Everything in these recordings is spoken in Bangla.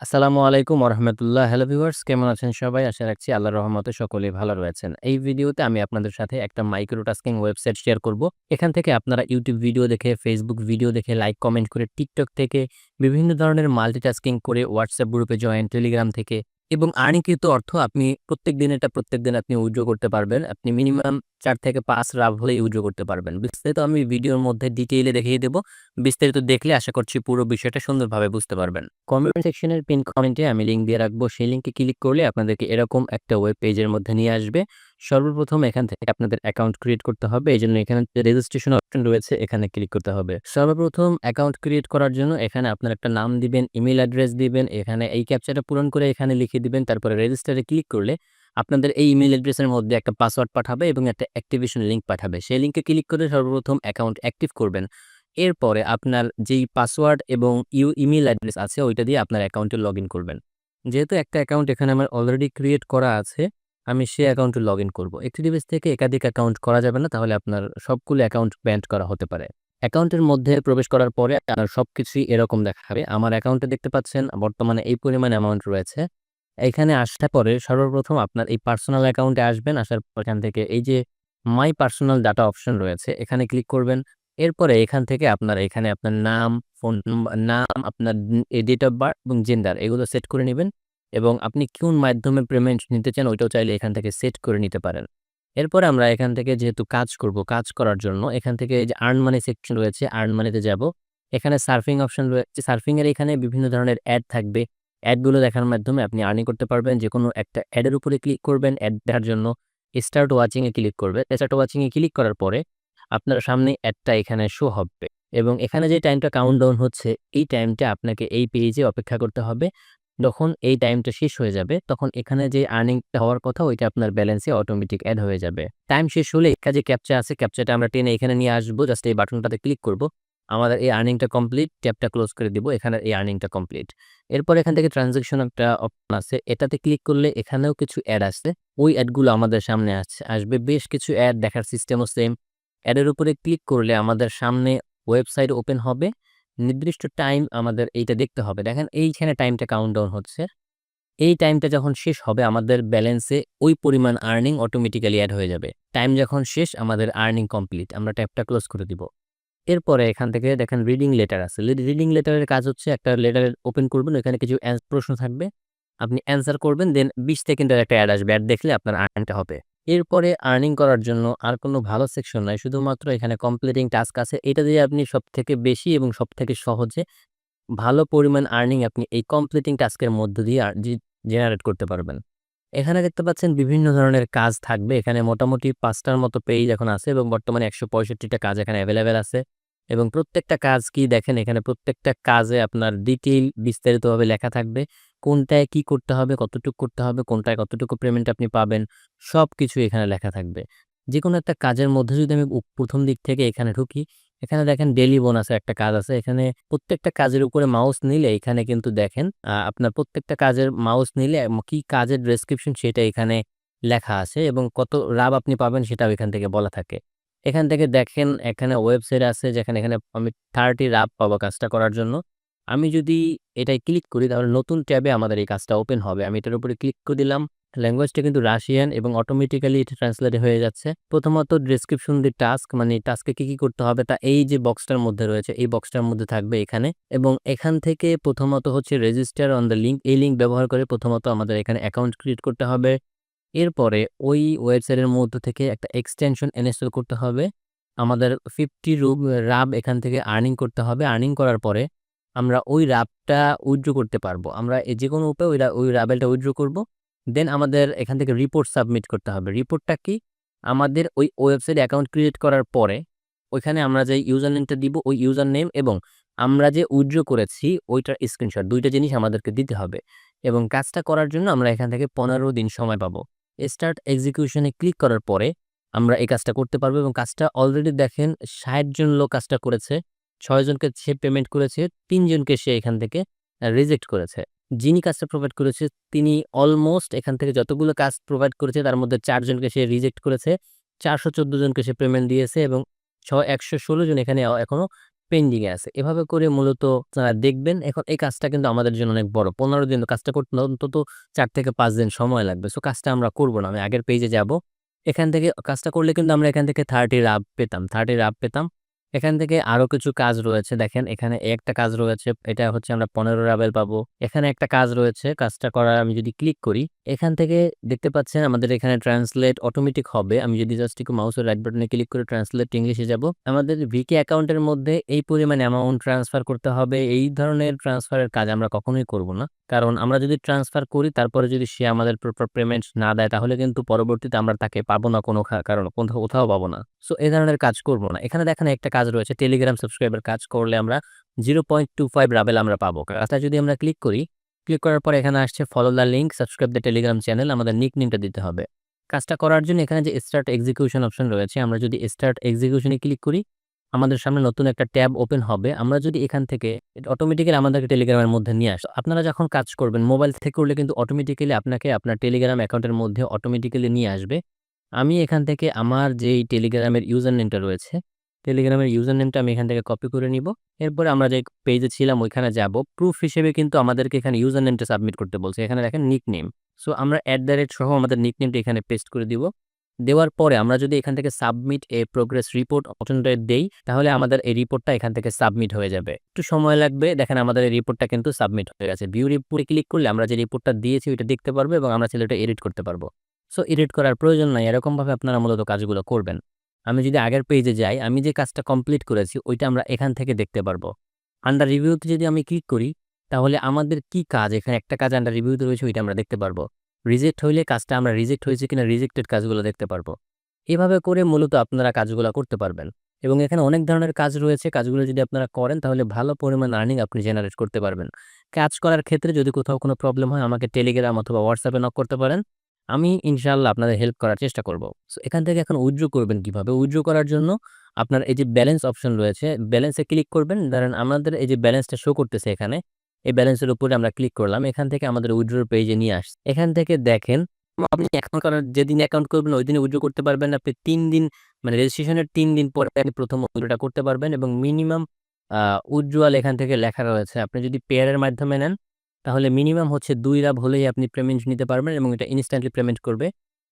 আসসালামু আলাইকুম রহমতুল্লাহ হ্যালো ভিউয়ার্স কেমন আছেন সবাই? আশা রাখছি আল্লাহ রহমতে সকলেই ভালো রয়েছেন। এই ভিডিওতে আমি আপনাদের সাথে একটা মাইক্রোটাস্কিং ওয়েবসাইট শেয়ার করব। এখান থেকে আপনারা ইউটিউব ভিডিও দেখে ফেসবুক ভিডিও দেখে লাইক কমেন্ট করে টিকটক থেকে বিভিন্ন ধরনের মাল্টিটাস্কিং করে হোয়াটসঅ্যাপ গ্রুপে জয়েন টেলিগ্রাম থেকে এবং আর্নিকৃত অর্থ আপনি প্রত্যেক দিন এটা প্রত্যেক দিন আপনি উইড্রো করতে পারবেন। আপনি মিনিমাম চার থেকে পাঁচ লাভ হলে উইড্রো করতে পারবেন। বিস্তারিত আমি ভিডিওর মধ্যে ডিটেইলে দেখিয়ে দেবো। বিস্তারিত দেখলে আশা করছি পুরো বিষয়টা সুন্দরভাবে বুঝতে পারবেন। কমেন্ট সেকশনের পিন কমেন্টে আমি লিঙ্ক দিয়ে রাখব। সেই লিঙ্কে ক্লিক করলে আপনাদেরকে এরকম একটা ওয়েব পেজের মধ্যে নিয়ে আসবে। সর্বপ্রথম এখান থেকে আপনাদের অ্যাকাউন্ট ক্রিয়েট করতে হবে। এই জন্য এখানে রেজিস্ট্রেশন অপশন রয়েছে, এখানে ক্লিক করতে হবে। সর্বপ্রথম অ্যাকাউন্ট ক্রিয়েট করার জন্য এখানে আপনার একটা নাম দিবেন ইমেল অ্যাড্রেস দিবেন, এখানে এই ক্যাপচারটা পূরণ করে এখানে লিখে দিবেন, তারপরে রেজিস্টারে ক্লিক করলে আপনাদের এই ইমেল অ্যাড্রেসের মধ্যে একটা পাসওয়ার্ড পাঠাবে এবং একটা অ্যাক্টিভেশন লিঙ্ক পাঠাবে। সেই লিঙ্কে ক্লিক করে সর্বপ্রথম অ্যাকাউন্ট অ্যাক্টিভ করবেন। এরপরে আপনার যেই পাসওয়ার্ড এবং ইউ ইমেল অ্যাড্রেস আছে, ওইটা দিয়ে আপনার অ্যাকাউন্টে লগ করবেন। যেহেতু একটা অ্যাকাউন্ট এখানে আমার অলরেডি ক্রিয়েট করা আছে আমি সেই অ্যাকাউন্টে লগ ইন করব। একটি ডিভাইস থেকে একাধিক অ্যাকাউন্ট করা যাবে না, তাহলে আপনার সবগুলো অ্যাকাউন্ট ব্যান্ড করা হতে পারে। অ্যাকাউন্টের মধ্যে প্রবেশ করার পরে আপনার সব কিছুই এরকম দেখাবে। আমার অ্যাকাউন্টে দেখতে পাচ্ছেন, বর্তমানে এই পরিমাণ অ্যামাউন্ট রয়েছে। এখানে আসার পরে সর্বপ্রথম আপনার এই পার্সোনাল অ্যাকাউন্টে আসবেন, আসার পর এখান থেকে এই যে মাই পার্সোনাল ডাটা অপশন রয়েছে, এখানে ক্লিক করবেন। এরপরে এখান থেকে আপনার, এখানে আপনার নাম ফোন নাম, আপনার ডেট অফ বার্থ এবং জেন্ডার এগুলো সেট করে নেবেন। এবং আপনি কোন মাধ্যমে পেমেন্ট নিতে চান, ওইটাও চাইলে এখান থেকে সেট করে নিতে পারেন। এরপরে আমরা এখান থেকে যেহেতু কাজ করব, কাজ করার জন্য, এখান থেকে যে আর্ন মানি সেকশন রয়েছে আর্ন মানিতে যাব। এখানে সার্ফিং অপশন রয়েছে সার্ফিংয়ের এখানে বিভিন্ন ধরনের অ্যাড থাকবে। অ্যাডগুলো দেখার মাধ্যমে আপনি আর্নিং করতে পারবেন যে কোনো একটা অ্যাডের উপরে ক্লিক করবেন অ্যাড দেখার জন্য স্টার্ট ওয়াচিংয়ে ক্লিক করবে স্টার্ট ওয়াচিংয়ে ক্লিক করার পরে আপনার সামনে অ্যাডটা এখানে শো হবে। এবং এখানে যে টাইমটা কাউন্ট ডাউন হচ্ছে, এই টাইমটা আপনাকে এই পেজে অপেক্ষা করতে হবে। যখন এই টাইমটা শেষ হয়ে যাবে, তখন এখানে যে আর্নিংটা হওয়ার কথা, ওইটা আপনার ব্যালেন্সে অটোমেটিক অ্যাড হয়ে যাবে। টাইম শেষ হলে কাজে ক্যাপচা আছে ক্যাপচাটা আমরা টেনে এখানে নিয়ে আসব জাস্ট এই বাটনটাতে ক্লিক করব। আমাদের এই আর্নিংটা কমপ্লিট ট্যাপটা ক্লোজ করে দিব, এখানে এই আর্নিংটা কমপ্লিট এরপর এখান থেকে ট্রানজ্যাকশন একটা অপশন আছে, এটাতে ক্লিক করলে এখানেও কিছু অ্যাড আসছে। ওই অ্যাডগুলো আমাদের সামনে আসছে আসবে। বেশ কিছু অ্যাড দেখার সিস্টেমও সেম অ্যাডের উপরে ক্লিক করলে আমাদের সামনে ওয়েবসাইট ওপেন হবে। নির্দিষ্ট টাইম আমাদের এইটা দেখতে হবে। দেখেন, এইখানে টাইমটা কাউন্টডাউন হচ্ছে। এই টাইমটা যখন শেষ হবে, আমাদের ব্যালেন্সে ওই পরিমাণ আর্নিং অটোমেটিক্যালি অ্যাড হয়ে যাবে। টাইম যখন শেষ, আমাদের আর্নিং কমপ্লিট আমরা ট্যাপটা ক্লোজ করে দিব। এরপরে এখান থেকে দেখেন রিডিং লেটার আছে। রিডিং লেটারের কাজ হচ্ছে, একটা লেটার ওপেন করবেন এখানে কিছু প্রশ্ন থাকবে। আপনি অ্যান্সার করবেন দেন বিশ সেকেন্ডের একটা অ্যাড আসবে। অ্যাড দেখলে আপনার আর্নটা হবে। এরপরে আর্নিং করার জন্য আর কোনো ভালো সেকশন নাই। শুধুমাত্র এখানে কমপ্লিটিং টাস্ক আছে। এটা দিয়ে আপনি সব থেকে বেশি এবং সব থেকে সহজে ভালো পরিমাণ আর্নিং আপনি এই কমপ্লিটিং টাস্কের মধ্য দিয়ে জেনারেট করতে পারবেন। এখানে দেখতে পাচ্ছেন বিভিন্ন ধরনের কাজ থাকবে। এখানে মোটামুটি পাঁচটার মতো পেজ এখন আছে এবং বর্তমানে একশো পঁয়ষট্টিটা কাজ এখানে অ্যাভেলেবেল আছে। এবং প্রত্যেকটা কাজ কি দেখেন, এখানে প্রত্যেকটা কাজে আপনার ডিটেইল বিস্তারিতভাবে লেখা থাকবে। কোনটায় কি করতে হবে, কতটুকু করতে হবে, কোনটায় কতটুকু পেমেন্ট আপনি পাবেন সব কিছু এখানে লেখা থাকবে। যে কোনো একটা কাজের মধ্যে যদি আমি প্রথম দিক থেকে এখানে ঢুকি, এখানে দেখেন ডেলি বোনাসের একটা কাজ আছে। এখানে প্রত্যেকটা কাজের উপরে মাউস নিলে এখানে কিন্তু দেখেন আপনার প্রত্যেকটা কাজের মাউস নিলে কি কাজের ডেসক্রিপশন সেটা এখানে লেখা আছে এবং কত লাভ আপনি পাবেন সেটাও এখান থেকে বলা থাকে। এখান থেকে দেখেন এখানে ওয়েবসাইট আছে যেখানে এখানে আমি থার্টি রাব পাবো কাজটা করার জন্য। আমি যদি এটাই ক্লিক করি তাহলে নতুন ট্যাবে আমাদের এই কাজটা ওপেন হবে। আমি এটার উপরে ক্লিক করে দিলাম। ল্যাঙ্গুয়েজটা কিন্তু রাশিয়ান এবং অটোমেটিক্যালি এটা ট্রান্সলেট হয়ে যাচ্ছে। প্রথমত ডিসক্রিপশন দি টাস্ক মানে টাস্কে কি কি করতে হবে তা এই যে বক্সটার মধ্যে রয়েছে, এই বক্সটার মধ্যে থাকবে এখানে। এবং এখান থেকে প্রথমত হচ্ছে রেজিস্টার অন দ্য লিঙ্ক এই লিঙ্ক ব্যবহার করে প্রথমত আমাদের এখানে অ্যাকাউন্ট ক্রিয়েট করতে হবে। এরপরে ওই ওয়েবসাইটের মধ্যে থেকে একটা এক্সটেনশন ইনস্টল করতে হবে। আমাদের ফিফটি রুম রাব এখান থেকে আর্নিং করতে হবে। আর্নিং করার পরে আমরা ওই রাবটা উইথড্র করতে পারব। আমরা যে কোনো উপায়ে ওই ওই রাবেলটা উইথড্র করব। দেন আমাদের এখান থেকে রিপোর্ট সাবমিট করতে হবে। রিপোর্টটা কি? আমাদের ওই ওয়েবসাইট অ্যাকাউন্ট ক্রিয়েট করার পরে ওইখানে আমরা যে ইউজার নেমটা দিব, ওই ইউজার নেম এবং আমরা যে উইথড্র করেছি ওইটার স্ক্রিনশট দুইটা জিনিস আমাদেরকে দিতে হবে এবং কাজটা করার জন্য আমরা এখান থেকে পনেরো দিন সময় পাবো। স্টার্ট এক্সিকিউশনে ক্লিক করার পরে আমরা এই কাজটা করতে পারব এবং কাজটা অলরেডি দেখেন ষাট জন লোক কাজটা করেছে ছয়জনকে সে পেমেন্ট করেছে তিনজনকে সে এখান থেকে রিজেক্ট করেছে। যিনি কাজটা প্রোভাইড করেছে, তিনি অলমোস্ট এখান থেকে যতগুলো কাজ প্রোভাইড করেছে, তার মধ্যে চারজনকে সে রিজেক্ট করেছে, চারশো চোদ্দ জনকে সে পেমেন্ট দিয়েছে এবং ছ, একশো ষোলো জন এখানে এখনও পেন্ডিং এ আছে। এভাবে করে মূলত দেখবেন। এখন এই কাজটা কিন্তু আমাদের জন্য অনেক বড়। ১৫ দিন কাজটা করতে অন্তত চার থেকে পাঁচ দিন সময় লাগবে। সো কাজটা আমরা করব না। আমি আগের পেজে যাব। এখান থেকে কাজটা করলে কিন্তু আমরা এখান থেকে 30 রাব পেতাম। 30 রাব পেতাম। এখান থেকে আরও কিছু কাজ রয়েছে। দেখেন এখানে একটা কাজ রয়েছে। এটা হচ্ছে আমরা ১৫ রাবেল পাবো। এখানে একটা কাজ রয়েছে। কাজটা করার আমি যদি ক্লিক করি, এখান থেকে দেখতে পাচ্ছেন আমাদের এখানে ট্রান্সলেট অটোমেটিক হবে। আমি যদি জাস্ট একটু মাউসের রাইট বাটনে ক্লিক করে ট্রান্সলেট ইংলিশে যাব। আমাদের ভিকি অ্যাকাউন্টের মধ্যে এই পরিমাণে অ্যামাউন্ট ট্রান্সফার করতে হবে। এই ধরনের ট্রান্সফারের কাজ আমরা কখনোই করব না। কারণ আমরা যদি ট্রান্সফার করি তারপরে যদি সে আমাদের প্রপার পেমেন্ট না দেয় তাহলে কিন্তু পরবর্তীতে আমরা তাকে পাবো না কোনো কারণ কোথাও কোথাও পাবো না। সো এই ধরনের কাজ করব না। এখানে দেখেন একটা কাজ রয়েছে টেলিগ্রাম সাবস্ক্রাইবার কাজ করলে আমরা 0.25 রাবেল আমরা পাবো। কাজটা যদি আমরা ক্লিক করি, ক্লিক করার পর এখানে আসছে follow the link, subscribe the Telegram channel আমাদের নিকনেমটা দিতে হবে। কাজটা করার জন্য এখানে যে স্টার্ট এক্সিকিউশন অপশন রয়েছে আমরা যদি স্টার্ট এক্সিকিউশনে ক্লিক করি, আমাদের সামনে নতুন একটা ট্যাব ওপেন হবে। আমরা যদি এখান থেকে অটোমেটিক্যালি আমাদেরকে টেলিগ্রামের মধ্যে নিয়ে আসে। আপনারা যখন কাজ করবেন মোবাইল থেকে করলে কিন্তু অটোমেটিক্যালি আপনাকে আপনার টেলিগ্রাম অ্যাকাউন্টের মধ্যে অটোমেটিক্যালি নিয়ে আসবে। আমি এখান থেকে আমার যেই টেলিগ্রামের ইউজার নেমটা রয়েছে, টেলিগ্রামের ইউজার নেমটা আমি এখান থেকে কপি করে নিব। এরপরে আমরা যে পেজে ছিলাম ওইখানে যাব। প্রুফ হিসেবে কিন্তু আমাদেরকে এখানে ইউজার নেমটা সাবমিট করতে বলছে। এখানে দেখেন নিক নেম সো আমরা অ্যাট দ্য রেট সহ আমাদের নিক নেমটা এখানে পেস্ট করে দিব। দেওয়ার পরে আমরা যদি এখান থেকে সাবমিট এ প্রোগ্রেস রিপোর্ট অপশনটা দেই, তাহলে আমাদের এই রিপোর্টটা এখান থেকে সাবমিট হয়ে যাবে। একটু সময় লাগবে। দেখেন আমাদের এই রিপোর্টটা কিন্তু সাবমিট হয়ে গেছে। ভিউ রিপোর্টে ক্লিক করলে আমরা যে রিপোর্টটা দিয়েছি ওইটা দেখতে পারব এবং আমরা ওটা এডিট করতে পারব। সো এডিট করার প্রয়োজন নাই। এরকমভাবে আপনারা মূলত কাজগুলো করবেন। আমি যদি আগের পেজে যাই, আমি যে কাজটা কমপ্লিট করেছি ওইটা আমরা এখান থেকে দেখতে পারব। আন্ডার রিভিউতে যদি আমি ক্লিক করি, তাহলে আমাদের কি কাজ এখানে একটা কাজ আন্ডার রিভিউতে রয়েছে ওইটা আমরা দেখতে পারব। রিজেক্ট হইলে কাজটা আমরা রিজেক্ট হয়েছে কিনা রিজেক্টেড কাজগুলো দেখতে পারব। এভাবে করে মূলত আপনারা কাজগুলো করতে পারবেন। এবং এখানে অনেক ধরনের কাজ রয়েছে। কাজগুলো যদি আপনারা করেন তাহলে ভালো পরিমাণ আর্নিং আপনি জেনারেট করতে পারবেন। কাজ করার ক্ষেত্রে যদি কোথাও কোনো প্রবলেম হয় আমাকে টেলিগ্রাম অথবা হোয়াটসঅ্যাপে নক করতে পারেন। আমি ইনশাআল্লাহ আপনাদের হেল্প করার চেষ্টা করব। সো এখান থেকে এখন উইথড্র করবেন কীভাবে? উইথড্র করার জন্য আপনার এই যে ব্যালেন্স অপশন রয়েছে, ব্যালেন্সে ক্লিক করবেন। ধরেন আমাদের এই যে ব্যালেন্সটা শো করতেছে এখানে, এই ব্যালেন্সের উপরে আমরা ক্লিক করলাম। এখান থেকে আমাদের উইথড্র পেজে নিয়ে আসছে। এখান থেকে দেখেন আপনি অ্যাকাউন্ট করার যেদিন অ্যাকাউন্ট করবেন ওইদিনই উইথড্র করতে পারবেন। আপনি তিন দিন মানে রেজিস্ট্রেশনের তিন দিন পরে আপনি ১ম উইথড্রটা করতে পারবেন এবং মিনিমাম উইথড্রয়াল এখান থেকে লেখা রয়েছে। আপনি যদি পেয়ারের মাধ্যমে নেন, তাহলে মিনিমাম হচ্ছে দুই রাব হলেই আপনি পেমেন্ট নিতে পারবেন এবং এটা ইনস্ট্যান্টলি পেমেন্ট করবে।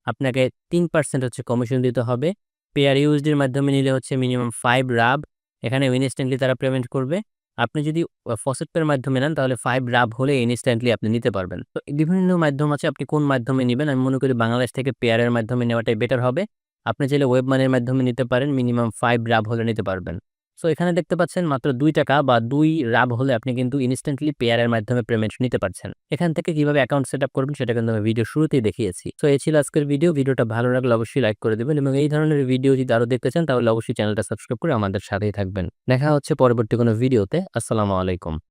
আপনাকে তিন পার্সেন্ট হচ্ছে কমিশন দিতে হবে। পেয়ার ইউএসডির মাধ্যমে নিলে হচ্ছে মিনিমাম ফাইভ রাব। এখানে ইনস্ট্যান্টলি তারা পেমেন্ট করবে। আপনি যদি ফসেট পের মাধ্যমে নেন, তাহলে ফাইভ রাব হলে ইনস্ট্যান্টলি আপনি নিতে পারবেন। তো বিভিন্ন মাধ্যম আছে, আপনি কোন মাধ্যমে নেবেন আমি মনে করি বাংলাদেশ থেকে পেয়ারের মাধ্যমে নেওয়াটাই বেটার হবে। আপনি চাইলে ওয়েব মানের মাধ্যমে নিতে পারেন। মিনিমাম ফাইভ রাব হলে নিতে পারবেন। সো এখানে দেখতে পাচ্ছেন মাত্র দুই টাকা বা দুই রাব হলে আপনি কিন্তু ইনস্ট্যান্টলি পেয়ারের মাধ্যমে পেমেন্ট নিতে পারছেন। এখান থেকে কীভাবে অ্যাকাউন্ট সেট করবেন সেটা কিন্তু আমি ভিডিও শুরুতেই দেখিয়েছি। সো এই ছিল আজকের ভিডিও। ভিডিওটা ভালো লাগলে অবশ্যই লাইক করে দেবেন এবং এই ধরনের ভিডিও যদি আরও দেখতে চান তাহলে অবশ্যই চ্যানেলটা সাবস্ক্রাইব করে আমাদের সাথেই থাকবেন। দেখা হচ্ছে পরবর্তী কোনো ভিডিওতে। আসসালামু আলাইকুম।